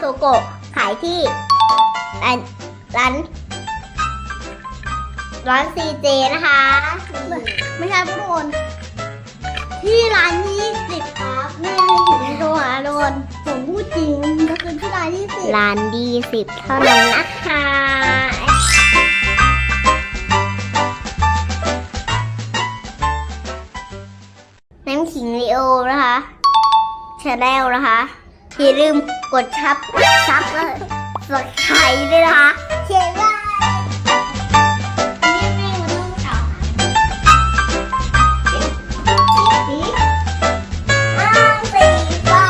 โกะขายที่ร้านร้านร้านซีเจนะคะ ไม่ใช่ทุกคนที่ร้านยี่สิบครับไม่ได้ถึงโดนโดนผมพูดจริงก็คือที่ร้านยี่สิบร้านดีสิบเท่านั้นนะคะน้ำขิงลีโอนะคะชาแนลนะคะ อย่าลืมกดชับซับและสไครด้วยนะคะเชียร์ว่านี่แม่มันต้องเก่าอ้างสีฟ้า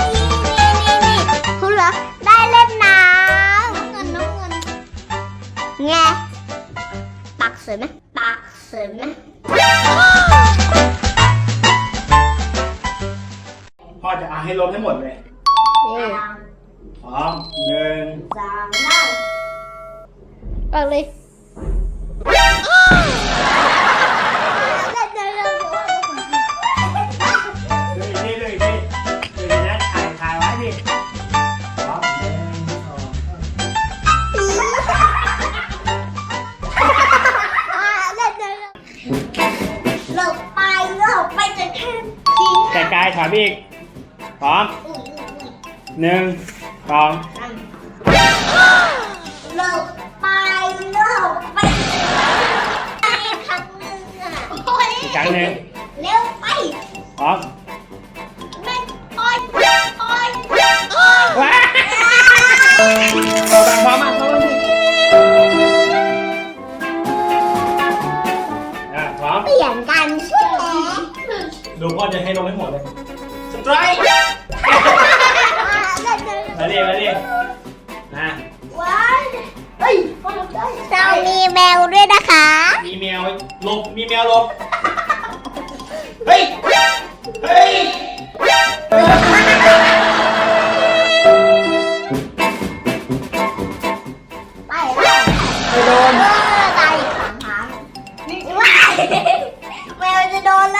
นี่นี่นี่นี่คุณเหรอได้เล่นน้เงินน้องเงินำไงปากสวยไหมปากสวยไหมพ่อจะอาให้ล้มให้หมดเลย นี่พร้อมหนึ่งสามได้ปากเลยดูอีกทีดูอีกทีดูอีกทีนะถ่ายถ่ายไว้ดิพร้อมหนึ่งสองหลบไปหลบไปจะแค่แต่กายถอยไปอีกพร้อม หนึ่งสองหลบไปหลบไปไปครั้งหนึ่งอะอีกครั้งหนึ่งเร็วไปพร้อมแม่ปล่อยปล่อยว้าพร้อมพร้อมาพร้อมมาอะพร้อมเปลี่ยนกันใช่ไหมดูพ่อจะให้ลงให้หมดเลยสไตร์ ดิมาดินะว้ายเฮ้ยเรามีแมวด้วยนะคะ มีแมวหลบมีแมวหลบเฮ้ยเฮ้ยไปแล้วไปโดนเออตายอีกสามครั้งว้ายแมวจะโดนแล้ว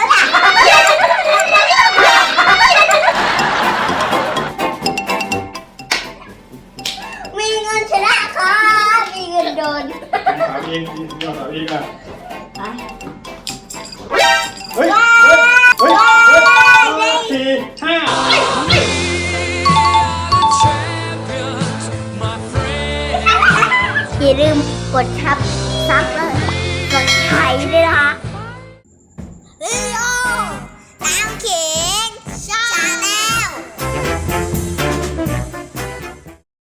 ชนะค่ะมีเงินโดนสาวเองยอดสาวเองอะไปเฮ้ย เฮ้ย เฮ้ยสี่ห้าอย่าลืมกดชับซับและกดไลค์ด้วยนะคะ